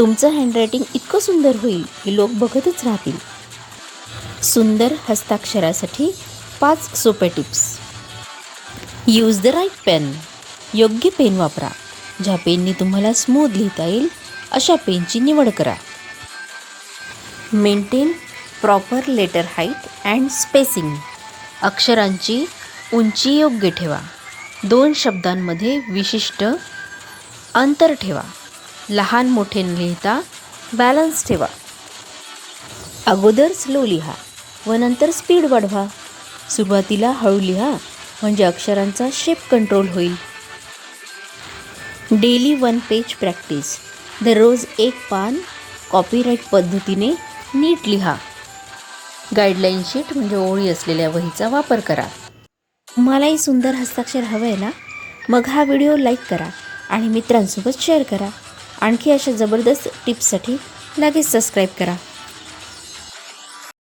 तुमचं हँडरायटिंग इतकं सुंदर होईल की लोक बघतच राहतील. सुंदर हस्ताक्षरासाठी पाच सोप्या tips. Use the right pen योग्य पेन वापरा. ज्या पेननी तुम्हाला स्मूथ लिहिता येईल अशा पेनची निवड करा. Maintain proper letter height and spacing अक्षरांची उंची योग्य ठेवा. दोन शब्दांमध्ये विशिष्ट अंतर ठेवा. लहान मोठे न लिहिता बॅलन्स ठेवा. अगोदर स्लो लिहा व नंतर स्पीड वाढवा. सुरुवातीला हळू लिहा म्हणजे अक्षरांचा शेप कंट्रोल होईल. डेली वन पेज प्रॅक्टिस दररोज एक पान कॉपीराईट पद्धतीने नीट लिहा. गाईडलाईन शीट म्हणजे ओळी असलेल्या वहीचा वापर करा. मलाही सुंदर हस्ताक्षर हवं आहे ना? मग हा व्हिडिओ लाईक करा आणि मित्रांसोबत शेअर करा. आणखी अशा जबरदस्त टिप्ससाठी लगेच सबस्क्राईब करा.